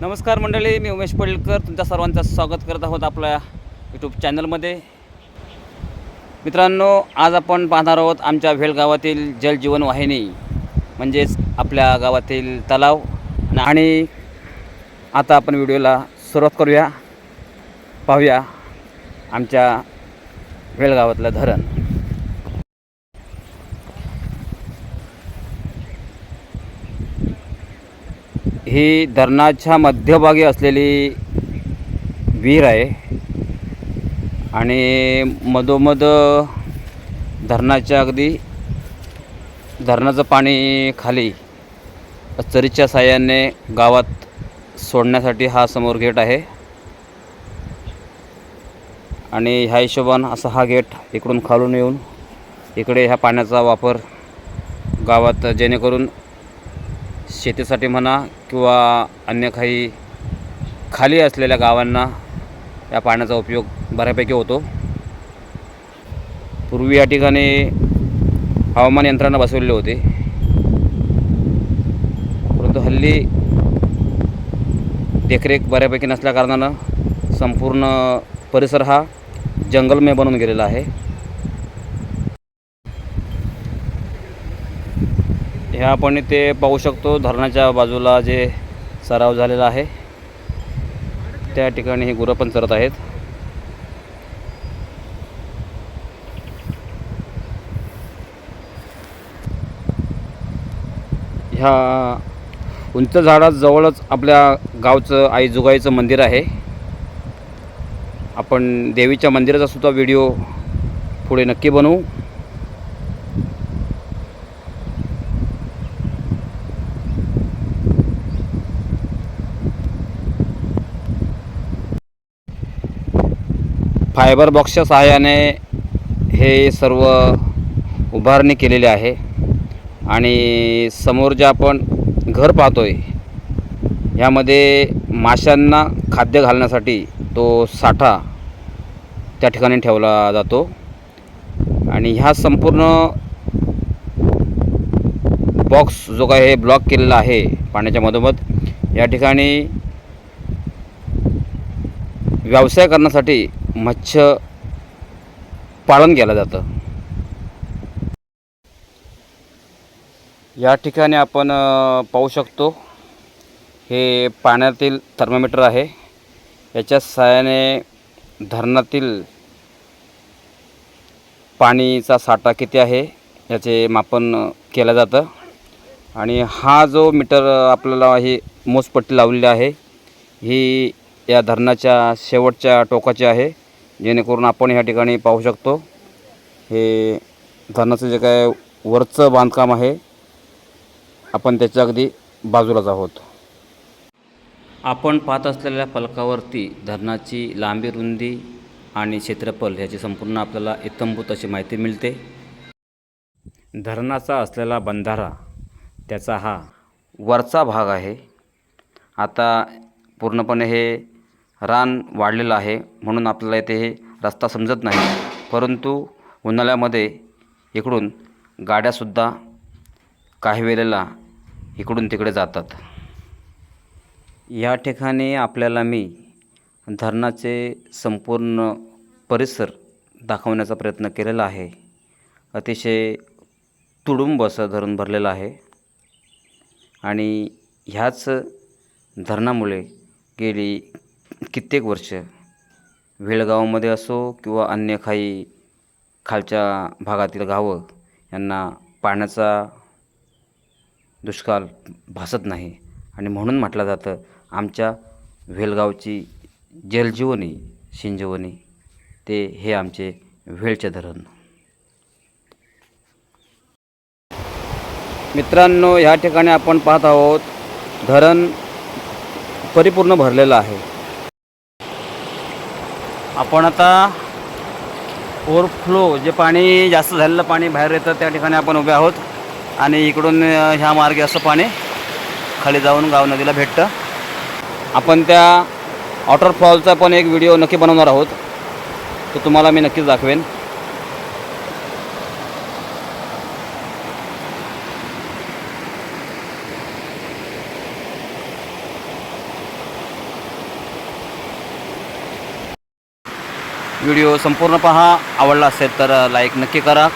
नमस्कार मंडळी मी उमेश पडळकर तुमच्या सर्वांचं स्वागत करत आहोत आपल्या यूट्यूब चॅनलमध्ये मित्रांनो आज आपण पाहणार आहोत आमच्या भेल गावातील जलजीवन वाहिनी म्हणजेच आपल्या गावातील तलाव. आणि आता आपण व्हिडिओला सुरुवात करूया. पाहूया आमच्या भेल गावातलं धरण. ही धरणाच्या मध्यभागी असलेली विहीर आहे. आणि मधोमध धरणाच्या अगदी धरणाचं पाणी खाली चरीच्या साह्याने गावात सोडण्यासाठी हा समोर गेट आहे. आणि ह्या हिशोबानं असा हा गेट इकडून खालून येऊन इकडे ह्या पाण्याचा वापर गावात जेणेकरून शेतीसाठी म्हणा किंवा अन्य काही खाली असलेल्या गावांना या पाण्याचा उपयोग बऱ्यापैकी होतो. पूर्वी या ठिकाणी हवामान यंत्रणा बसवलेले होते. परंतु हल्ली देखरेख बऱ्यापैकी नसल्या कारणानं संपूर्ण परिसर हा जंगलमय बनून गेलेला आहे. ह्या आपण इथे पाहू शकतो धरणाच्या बाजूला जे सराव झालेला आहे त्या ठिकाणी ही गुरं पण चरत आहेत. ह्या उंच झाडाजवळच आपल्या गावचं आई जुगाईचं मंदिर आहे. आपण देवीच्या मंदिराचा सुद्धा व्हिडिओ पुढे नक्की बनवू. फायबर बॉक्सच्या सहाय्याने हे सर्व उभारणी केलेली आहे. आणि समोर जे आपण घर पाहतो आहे ह्यामध्ये माशांना खाद्य घालण्यासाठी तो साठा त्या ठिकाणी ठेवला जातो. आणि ह्या संपूर्ण बॉक्स जो काय हे ब्लॉक केलेला आहे पाण्याच्या मधोमध या ठिकाणी व्यवसाय करण्यासाठी मत्स्य पालन केलं जातं. या ठिकाणी आपण पाहू शकतो हे पाण्यातील थर्मामीटर आहे. याच्या सहाय्याने धरणातील पाणीचा साठा किती आहे याचे मापन केलं जातं. आणि हा जो मीटर आपल्याला ही मोजपट्टी लावलेली आहे ही या धरणाच्या शेवटच्या टोकाची आहे. जेणेकरून आपण ह्या ठिकाणी पाहू शकतो. हे धरणाचं जे काय वरचं बांधकाम आहे आपण त्याच्या अगदी बाजूलाच आहोत. आपण पाहत असलेल्या फलकावरती धरणाची लांबी रुंदी आणि क्षेत्रफल ह्याची संपूर्ण आपल्याला इतंभूत अशी माहिती मिळते. धरणाचा असलेला बंधारा त्याचा हा वरचा भाग आहे. आता पूर्णपणे हे रान वाढलेलं आहे म्हणून आपल्याला इथे हे रस्ता समजत नाही. परंतु उन्हाळ्यामध्ये इकडून गाड्यासुद्धा काही वेळेला इकडून तिकडे जातात. या ठिकाणी आपल्याला मी धरणाचे संपूर्ण परिसर दाखवण्याचा प्रयत्न केलेला आहे. अतिशय तुडुंब असं धरण भरलेलं आहे. आणि ह्याच धरणामुळे गेली कित्येक वर्ष वेळगावमध्ये असो किंवा अन्य काही खालच्या भागातील गावं यांना पाण्याचा दुष्काळ भासत नाही. आणि म्हणून म्हटलं जातं आमच्या वेलगावची जलजीवनी शिंजवनी ते हे आमचे वेळचे धरण. मित्रांनो ह्या ठिकाणी आपण पाहत आहोत धरण परिपूर्ण भरलेलं आहे. आपण आता ओव्हरफ्लो जे पाणी जास्त झालेलं पाणी बाहेर येतं त्या ठिकाणी आपण उभे आहोत. आणि इकडून ह्या मार्गे असं पाणी खाली जाऊन गाव नदीला भेटतं. आपण त्या वॉटरफॉलचा पण एक व्हिडिओ नक्की बनवणार आहोत. तो तुम्हाला मी नक्कीच दाखवेन. व्हिडिओ संपूर्ण पहा. आवडला असेल तर लाईक नक्की करा.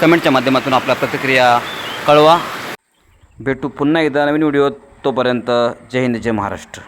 कमेंटच्या माध्यमातून आपल्या प्रतिक्रिया कळवा. भेटू पुन्हा एकदा नवीन व्हिडिओ तोपर्यंत जय हिंद जय महाराष्ट्र.